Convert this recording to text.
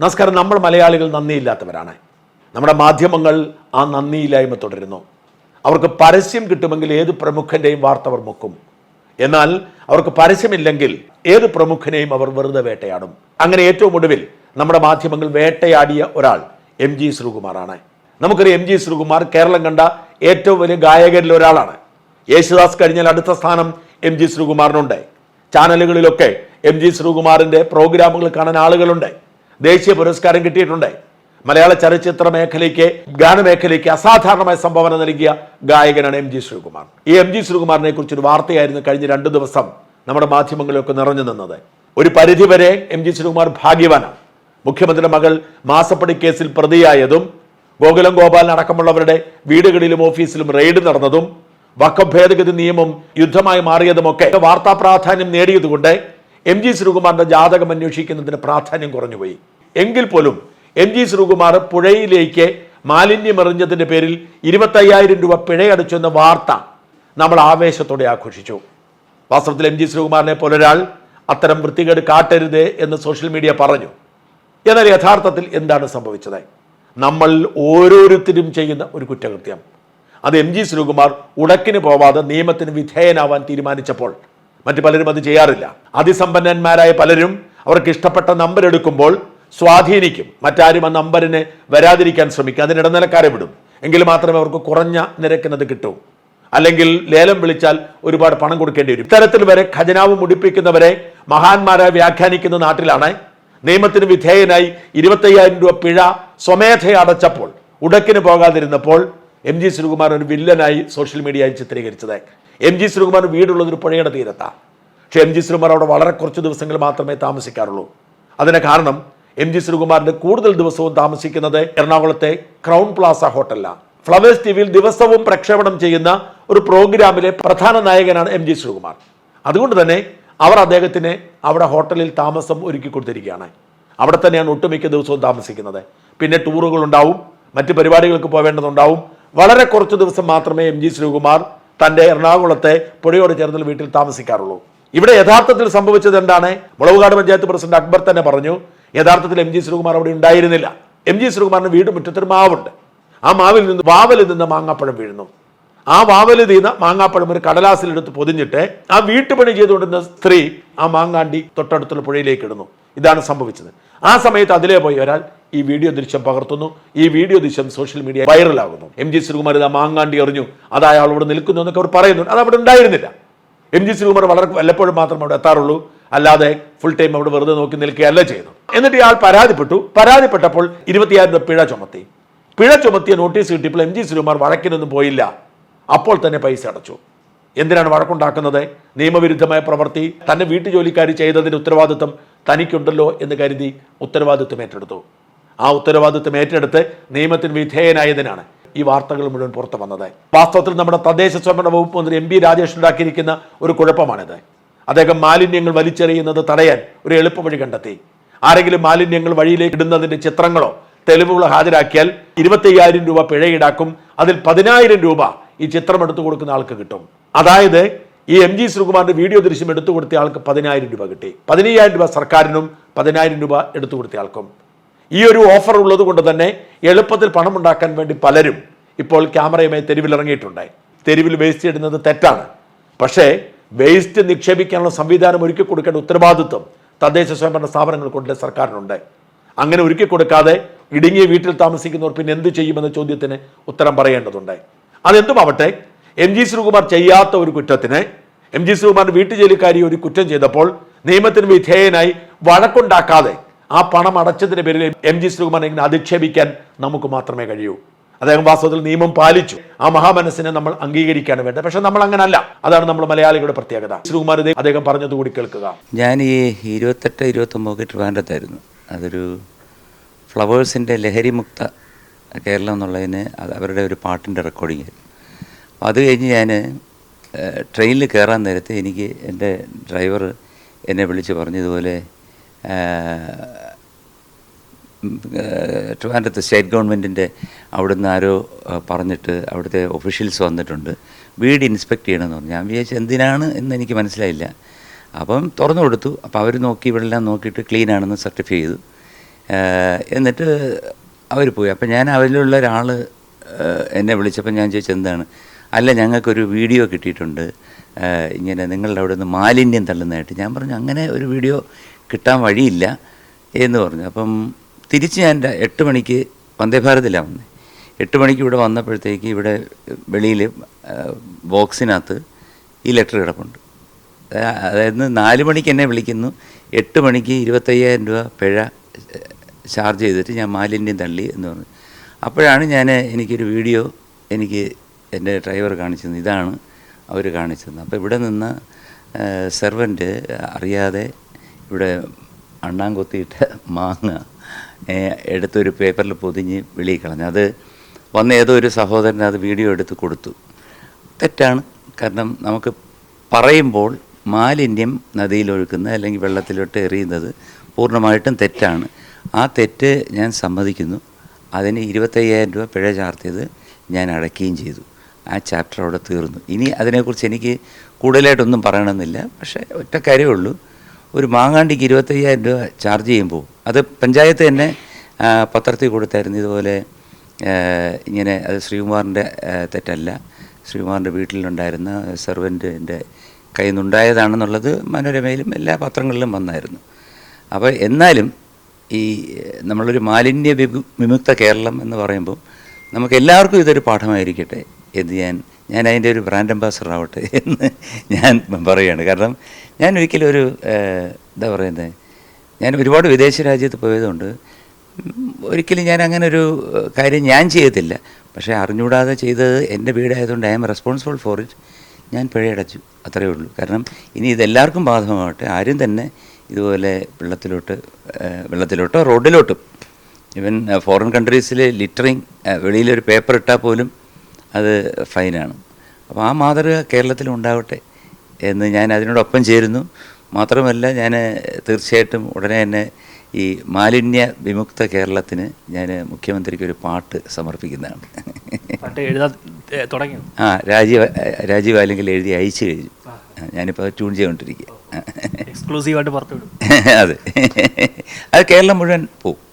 നമസ്കാരം. നമ്മൾ മലയാളികൾ നന്ദിയില്ലാത്തവരാണ്. നമ്മുടെ മാധ്യമങ്ങൾ ആ നന്ദിയില്ലായ്മ തുടരുന്നു. അവർക്ക് പരസ്യം കിട്ടുമെങ്കിൽ ഏത് പ്രമുഖന്റെയും വാർത്ത അവർ മുക്കും. എന്നാൽ അവർക്ക് പരസ്യമില്ലെങ്കിൽ ഏത് പ്രമുഖനെയും അവർ വെറുതെ വേട്ടയാടും. അങ്ങനെ ഏറ്റവും ഒടുവിൽ നമ്മുടെ മാധ്യമങ്ങൾ വേട്ടയാടിയ ഒരാൾ എം ജി ശ്രീകുമാറാണ്. നമുക്കറിയാം എം ജി ശ്രീകുമാർ കേരളം കണ്ട ഏറ്റവും വലിയ ഗായകരിൽ ഒരാളാണ്. യേശുദാസ് കഴിഞ്ഞാൽ അടുത്ത സ്ഥാനം എം ജി ശ്രീകുമാറിനുണ്ട്. ചാനലുകളിലൊക്കെ എം ജി ശ്രീകുമാറിന്റെ പ്രോഗ്രാമുകൾ കാണാൻ ആളുകളുണ്ട്. ദേശീയ പുരസ്കാരം കിട്ടിയിട്ടുണ്ട്? മലയാള ചലച്ചിത്ര മേഖലയ്ക്ക് ഗാനമേഖലയ്ക്ക് അസാധാരണമായ സംഭാവന നൽകിയ ഗായകനാണ് എം ജി ശ്രീകുമാർ. ഈ എം ജി ശ്രീകുമാറിനെ കുറിച്ചൊരു വാർത്തയായിരുന്നു കഴിഞ്ഞ രണ്ട് ദിവസം നമ്മുടെ മാധ്യമങ്ങളിലൊക്കെ നിറഞ്ഞു നിന്നത്. ഒരു പരിധിവരെ എം ജി ശ്രീകുമാർ ഭാഗ്യവാനാണ്. മുഖ്യമന്ത്രിയുടെ മകൾ മാസപ്പടി കേസിൽ പ്രതിയായതും ഗോകുലം ഗോപാലൻ അടക്കമുള്ളവരുടെ വീടുകളിലും ഓഫീസിലും റെയ്ഡ് നടന്നതും വക്കം ഭേദഗതി നിയമം യുദ്ധമായി മാറിയതുമൊക്കെ വാർത്താ പ്രാധാന്യം നേടിയതുകൊണ്ട് എം ജി ശ്രീകുമാറിന്റെ ജാതകം അന്വേഷിക്കുന്നതിന് പ്രാധാന്യം കുറഞ്ഞുപോയി. എങ്കിൽ പോലും എം ജി ശ്രീകുമാർ പുഴയിലേക്ക് മാലിന്യം എറിഞ്ഞതിന്റെ പേരിൽ ഇരുപത്തയ്യായിരം രൂപ പിഴയടച്ചെന്ന വാർത്ത നമ്മൾ ആവേശത്തോടെ ആഘോഷിച്ചു. വാസ്തവത്തിൽ എം ജി ശ്രീകുമാറിനെ പോലൊരാൾ അത്തരം വൃത്തികേട് കാട്ടരുത് എന്ന് സോഷ്യൽ മീഡിയ പറഞ്ഞു. എന്നാൽ യഥാർത്ഥത്തിൽ എന്താണ് സംഭവിച്ചത്? നമ്മൾ ഓരോരുത്തരും ചെയ്യുന്ന ഒരു കുറ്റകൃത്യം. അത് എം ജി ശ്രീകുമാർ ഉടക്കിന് പോവാതെ നിയമത്തിന് വിധേയനാവാൻ തീരുമാനിച്ചപ്പോൾ മറ്റു പലരും അത് ചെയ്യാറില്ല. അതിസമ്പന്നന്മാരായ പലരും അവർക്ക് ഇഷ്ടപ്പെട്ട നമ്പർ എടുക്കുമ്പോൾ സ്വാധീനിക്കും. മറ്റാരും ആ നമ്പറിന് വരാതിരിക്കാൻ ശ്രമിക്കും. അതിന് ഇടനിലക്കാരെ വിടും. എങ്കിൽ മാത്രമേ അവർക്ക് കുറഞ്ഞ നിരക്കിനത് കിട്ടൂ. അല്ലെങ്കിൽ ലേലം വിളിച്ചാൽ ഒരുപാട് പണം കൊടുക്കേണ്ടി വരും. ഇത്തരത്തിൽ വരെ ഖജനാവ് മുടിപ്പിക്കുന്നവരെ മഹാന്മാരായി വ്യാഖ്യാനിക്കുന്ന നാട്ടിലാണ് നിയമത്തിന് വിധേയനായി ഇരുപത്തയ്യായിരം രൂപ പിഴ സ്വമേധയ അടച്ചപ്പോൾ ഉടക്കിന് പോകാതിരുന്നപ്പോൾ എം ജി ശ്രീകുമാർ ഒരു വില്ലനായി സോഷ്യൽ മീഡിയയിൽ ചിത്രീകരിച്ചത് എം ജി ശ്രീകുമാർ വീടുള്ളത് ഒരു പുഴയുടെ തീരത്താണ് പക്ഷേ എം ജി ശ്രീകുമാർ അവിടെ വളരെ കുറച്ച് ദിവസങ്ങൾ മാത്രമേ താമസിക്കാറുള്ളൂ. അതിന് കാരണം എം ജി ശ്രീകുമാറിന്റെ കൂടുതൽ ദിവസവും താമസിക്കുന്നത് എറണാകുളത്തെ ക്രൗൺ പ്ലാസ ഹോട്ടലിലാണ് ഫ്ലവേഴ്സ് ടി വിയിൽ ദിവസവും പ്രക്ഷേപണം ചെയ്യുന്ന ഒരു പ്രോഗ്രാമിലെ പ്രധാന നായകനാണ് എം ജി ശ്രീകുമാർ. അതുകൊണ്ട് തന്നെ അവർ അദ്ദേഹത്തിന് അവിടെ ഹോട്ടലിൽ താമസം ഒരുക്കി കൊടുത്തിരിക്കുകയാണ്. അവിടെ തന്നെയാണ് ഒട്ടുമിക്ക ദിവസവും താമസിക്കുന്നത്. പിന്നെ ടൂറുകൾ ഉണ്ടാവും മറ്റ് പരിപാടികൾക്ക് പോവേണ്ടതുണ്ടാവും. വളരെ കുറച്ച് ദിവസം മാത്രമേ എം ജി ശ്രീകുമാർ തന്റെ എറണാകുളത്തെ പുഴയോട് ചേർന്നുള്ള വീട്ടിൽ താമസിക്കാറുള്ളൂ. ഇവിടെ യഥാർത്ഥത്തിൽ സംഭവിച്ചത് എന്താണ്? മുളവുകാട് പഞ്ചായത്ത് പ്രസിഡന്റ് അക്ബർ തന്നെ പറഞ്ഞു യഥാർത്ഥത്തിൽ എം ജി ശ്രീകുമാർ അവിടെ ഉണ്ടായിരുന്നില്ല. എം ജി ശ്രീകുമാറിന് വീട് മുറ്റത്തൊരു മാവുണ്ട്. ആ മാവിൽ നിന്ന് വാവലിൽ നിന്ന് മാങ്ങാപ്പഴം വീഴുന്നു. ആ വാവലിൽ നിന്ന് മാങ്ങാപ്പഴം ഒരു കടലാസിലെടുത്ത് പൊതിഞ്ഞിട്ട് ആ വീട്ടുപണി ചെയ്തുകൊണ്ടിരുന്ന സ്ത്രീ ആ മാങ്ങാണ്ടി തൊട്ടടുത്തുള്ള പുഴയിലേക്ക് ഇടുന്നു. ഇതാണ് സംഭവിച്ചത്. ആ സമയത്ത് അതിലേ പോയി ഒരാൾ ഈ വീഡിയോ ദൃശ്യം പകർത്തുന്നു. ഈ വീഡിയോ ദൃശ്യം സോഷ്യൽ മീഡിയ വൈറലാകുന്നു. എം ജി ശ്രീകുമാർ ഇത് മാങ്ങാണ്ടി എറിഞ്ഞു. അത് അയാളോട് നിൽക്കുന്നു എന്നൊക്കെ അവർ പറയുന്നു. അത് അവിടെ ഉണ്ടായിരുന്നില്ല. എം ജി ശ്രീകുമാർ വളരെ വല്ലപ്പോഴും മാത്രം അവിടെ എത്താറുള്ളൂ. അല്ലാതെ ഫുൾ ടൈം അവിടെ വെറുതെ നോക്കി നിൽക്കുകയല്ല ചെയ്യുന്നു എന്നിട്ട് ഇയാൾ പരാതിപ്പെട്ടു. പരാതിപ്പെട്ടപ്പോൾ ഇരുപത്തിയായിരം രൂപ പിഴ ചുമത്തി. പിഴ ചുമത്തിയ നോട്ടീസ് കിട്ടിയപ്പോൾ എം ജി ശ്രീകുമാർ വഴക്കിനൊന്നും പോയില്ല. അപ്പോൾ തന്നെ പൈസ അടച്ചു. എന്തിനാണ് വഴക്കുണ്ടാക്കുന്നത്? നിയമവിരുദ്ധമായ പ്രവൃത്തി. തന്റെ വീട്ടു ജോലിക്കാരി ചെയ്തതിന്റെ ഉത്തരവാദിത്വം തനിക്കുണ്ടല്ലോ എന്ന് കരുതി ഉത്തരവാദിത്വം ഏറ്റെടുത്തു. ആ ഉത്തരവാദിത്വം ഏറ്റെടുത്ത് നിയമത്തിന് വിധേയനായതിനാണ് ഈ വാർത്തകൾ മുഴുവൻ പുറത്തു വന്നത്. വാസ്തവത്തിൽ നമ്മുടെ തദ്ദേശ സ്വയംഭരണ വകുപ്പ് മന്ത്രി എം പി രാജേഷ് ഉണ്ടാക്കിയിരിക്കുന്ന ഒരു കുഴപ്പമാണിത്. അദ്ദേഹം മാലിന്യങ്ങൾ വലിച്ചെറിയുന്നത് തടയാൻ ഒരു എളുപ്പവഴി കണ്ടെത്തി. ആരെങ്കിലും മാലിന്യങ്ങൾ വഴിയിലേക്ക് ഇടുന്നതിന്റെ ചിത്രങ്ങളോ തെളിവുകളോ ഹാജരാക്കിയാൽ ഇരുപത്തയ്യായിരം രൂപ പിഴ ഈടാക്കും അതിൽ പതിനായിരം രൂപ ഈ ചിത്രം എടുത്തു കൊടുക്കുന്ന ആൾക്ക് കിട്ടും. അതായത് ഈ എം ജി ശ്രീകുമാറിന്റെ വീഡിയോ ദൃശ്യം എടുത്തു കൊടുത്ത ആൾക്ക് പതിനായിരം രൂപ കിട്ടി. പതിനയ്യായിരം രൂപ സർക്കാരിനും പതിനായിരം രൂപ എടുത്തു കൊടുത്ത ആൾക്കും. ഈ ഒരു ഓഫർ ഉള്ളത് കൊണ്ട് തന്നെ എളുപ്പത്തിൽ പണം ഉണ്ടാക്കാൻ വേണ്ടി പലരും ഇപ്പോൾ ക്യാമറയുമായി തെരുവിലിറങ്ങിയിട്ടുണ്ട്. തെരുവിൽ വേസ്റ്റ് ഇടുന്നത് തെറ്റാണ്. പക്ഷേ വേസ്റ്റ് നിക്ഷേപിക്കാനുള്ള സംവിധാനം ഒരുക്കി കൊടുക്കേണ്ട ഉത്തരവാദിത്വം തദ്ദേശ സ്വയംഭരണ സ്ഥാപനങ്ങൾ കൊണ്ട് സർക്കാരിനുണ്ട്. അങ്ങനെ ഒരുക്കി കൊടുക്കാതെ ഇടുങ്ങിയ വീട്ടിൽ താമസിക്കുന്നവർ പിന്നെ എന്ത് ചെയ്യുമെന്ന ചോദ്യത്തിന് ഉത്തരം പറയേണ്ടതുണ്ട്. അതെന്തുമാവട്ടെ എം ജി ശ്രീകുമാർ ചെയ്യാത്ത ഒരു കുറ്റത്തിന് എം ജി ശ്രീകുമാറിന്റെ വീട്ടുജോലിക്കാരി ഒരു കുറ്റം ചെയ്തപ്പോൾ നിയമത്തിന് വിധേയനായി വഴക്കുണ്ടാക്കാതെ ആ പണം അടച്ചതിന്റെ പേരിൽ എം ജി ശ്രീകുമാറിനെ അധിക്ഷേപിക്കാൻ നമുക്ക് മാത്രമേ കഴിയൂ. അദ്ദേഹം വാസ്തവത്തിൽ നിയമം പാലിച്ചു. ആ മഹാമനസ്സിനെ നമ്മൾ അംഗീകരിക്കാണ് വേണ്ടത് പക്ഷെ നമ്മൾ അങ്ങനല്ല. അതാണ് നമ്മൾ മലയാളികളുടെ പ്രത്യേകത. ശ്രീകുമാർ അദ്ദേഹം പറഞ്ഞത് കൂടി കേൾക്കുക. ഞാൻ ഈ ഇരുപത്തെട്ട് ഇരുപത്തൊമ്പത് ട്രിവാൻഡത്തായിരുന്നു അതൊരു ഫ്ലവേഴ്സിന്റെ ലഹരിമുക്ത കേരളം എന്നുള്ളതിന് അവരുടെ ഒരു പാട്ടിന്റെ റെക്കോർഡിംഗ് ആയിരുന്നു. അത് കഴിഞ്ഞ് ഞാൻ ട്രെയിനിൽ കയറാൻ നേരത്തെ എനിക്ക് എന്റെ ഡ്രൈവർ എന്നെ വിളിച്ച് പറഞ്ഞതുപോലെ ട്രിവാൻഡ്രത്ത് സ്റ്റേറ്റ് ഗവൺമെന്റിന്റെ അവിടുന്ന് ആരോ പറഞ്ഞിട്ട് അവിടുത്തെ ഒഫീഷ്യൽസ് വന്നിട്ടുണ്ട്. വീട് ഇൻസ്പെക്ട് ചെയ്യണമെന്ന് പറഞ്ഞു. ഞാൻ വിചാരിച്ചു എന്തിനാണ് എന്ന് എനിക്ക് മനസ്സിലായില്ല. അപ്പം തുറന്നു കൊടുത്തു. അപ്പോൾ അവർ നോക്കി ഇവിടെ എല്ലാം നോക്കിയിട്ട് ക്ലീൻ ആണെന്ന് സർട്ടിഫൈ ചെയ്തു. എന്നിട്ട് അവർ പോയി. അപ്പം ഞാൻ അവരിലുള്ള ഒരാൾ എന്നെ വിളിച്ചപ്പോൾ ഞാൻ ചോദിച്ചത് എന്താണ്? അല്ല ഞങ്ങൾക്കൊരു വീഡിയോ കിട്ടിയിട്ടുണ്ട്. ഇങ്ങനെ നിങ്ങളുടെ അവിടെ നിന്ന് മാലിന്യം തള്ളുന്നതായിട്ട്. ഞാൻ പറഞ്ഞു അങ്ങനെ ഒരു വീഡിയോ കിട്ടാൻ വഴിയില്ല എന്ന് പറഞ്ഞു. അപ്പം തിരിച്ച് ഞാൻ എട്ട് മണിക്ക് വന്ദേ ഭാരതിലാണ് വന്നത് എട്ട് മണിക്ക് ഇവിടെ വന്നപ്പോഴത്തേക്ക് ഇവിടെ വെളിയിൽ ബോക്സിനകത്ത് ഈ ലെറ്റർ കിടപ്പുണ്ട്. അതാ- അതായത് നാല് മണിക്ക് എന്നെ വിളിക്കുന്നു. എട്ട് മണിക്ക് ഇരുപത്തയ്യായിരം രൂപ പിഴ ചാർജ് ചെയ്തിട്ട് ഞാൻ മാലിന്യം തള്ളി എന്ന് പറഞ്ഞു. അപ്പോഴാണ് ഞാൻ എനിക്കൊരു വീഡിയോ എനിക്ക് എന്റെ ഡ്രൈവർ കാണിച്ചു തന്നു ഇതാണ് അവർ കാണിച്ചു തന്നു അപ്പോൾ ഇവിടെ നിന്ന് സെർവന്റ് അറിയാതെ ഇവിടെ അണ്ണാൻ കൊത്തിയിട്ട് മാങ്ങ എടുത്തൊരു പേപ്പറിൽ പൊതിഞ്ഞ് വെളിയിൽ കളഞ്ഞു. അത് വന്ന ഏതോ ഒരു സഹോദരൻ അത് വീഡിയോ എടുത്ത് കൊടുത്തു. തെറ്റാണ്. കാരണം നമുക്ക് പറയുമ്പോൾ മാലിന്യം നദിയിലൊഴുക്കുന്നത് അല്ലെങ്കിൽ വെള്ളത്തിലോട്ട് എറിയുന്നത് പൂർണമായിട്ടും തെറ്റാണ്. ആ തെറ്റ് ഞാൻ സമ്മതിക്കുന്നു. അതിന് ഇരുപത്തയ്യായിരം രൂപ പിഴ ചാർത്തിയത് ഞാൻ അടയ്ക്കുകയും ചെയ്തു. ആ ചാപ്റ്റർ അവിടെ തീർന്നു. ഇനി അതിനെക്കുറിച്ച് എനിക്ക് കൂടുതലായിട്ടൊന്നും പറയണമെന്നില്ല. പക്ഷേ ഒറ്റ കാര്യമേ ഉള്ളൂ ഒരു മാങ്ങാണ്ടിക്ക് ഇരുപത്തയ്യായിരം രൂപ ചാർജ് ചെയ്യുമ്പോൾ അത് പഞ്ചായത്ത് തന്നെ പത്രത്തിൽ കൊടുത്തായിരുന്നു. ഇതുപോലെ ഇങ്ങനെ അത് ശ്രീകുമാറിന്റെ തെറ്റല്ല. ശ്രീകുമാറിന്റെ വീട്ടിലുണ്ടായിരുന്ന സെർവന്റിന്റെ കയ്യിൽ നിന്നുണ്ടായതാണെന്നുള്ളത് മനോരമയിലും എല്ലാ പത്രങ്ങളിലും വന്നായിരുന്നു. അപ്പോൾ എന്നാലും ഈ നമ്മളൊരു മാലിന്യ വിമു വിമുക്ത കേരളം എന്ന് പറയുമ്പോൾ നമുക്ക് എല്ലാവർക്കും ഇതൊരു പാഠമായിരിക്കട്ടെ. എന്ന് ഞാൻ ഞാൻ അതിന്റെ ഒരു ബ്രാൻഡ് അംബാസഡർ ആവട്ടെ എന്ന് ഞാൻ പറയുകയാണ്. കാരണം ഞാൻ ഒരിക്കലും ഒരു എന്താ പറയുന്നത് ഞാൻ ഒരുപാട് വിദേശ രാജ്യത്ത് പോയതുകൊണ്ട് ഒരിക്കലും ഞാൻ അങ്ങനെ ഒരു കാര്യം ഞാൻ ചെയ്യത്തില്ല പക്ഷേ അറിഞ്ഞൂടാതെ ചെയ്തത് എന്റെ വീടായതുകൊണ്ട് I am responsible for it. ഞാൻ പിഴയടച്ചു. അത്രയേ ഉള്ളൂ. കാരണം ഇനി ഇതെല്ലാവർക്കും ബാധകമാവട്ടെ. ആരും തന്നെ ഇതുപോലെ വെള്ളത്തിലോട്ട് വെള്ളത്തിലോട്ടോ റോഡിലോട്ടും. ഇവൻ ഫോറിൻ കൺട്രീസിൽ ലിറ്ററിങ് വെളിയിലൊരു പേപ്പർ ഇട്ടാൽ പോലും അത് ഫൈനാണ്. അപ്പോൾ ആ മാതൃക കേരളത്തിൽ ഉണ്ടാവട്ടെ എന്ന് ഞാൻ അതിനോടൊപ്പം ചേരുന്നു. മാത്രമല്ല ഞാൻ തീർച്ചയായിട്ടും ഉടനെ തന്നെ ഈ മാലിന്യ വിമുക്ത കേരളത്തിന് ഞാൻ മുഖ്യമന്ത്രിക്ക് ഒരു പാട്ട് സമർപ്പിക്കുന്നതാണ്. പാട്ട് എഴുതാൻ തുടങ്ങി. ആ രാജീവ് രാജീവ് അല്ലെങ്കിൽ എഴുതി അയച്ചു കഴിഞ്ഞു. ഞാനിപ്പോൾ ട്യൂൺ ചെയ്തുകൊണ്ടിരിക്കുക എക്സ്ക്ലൂസീവായിട്ട് പുറത്തുവിടും. അതെ. അത് കേരളം മുഴുവൻ പോവും.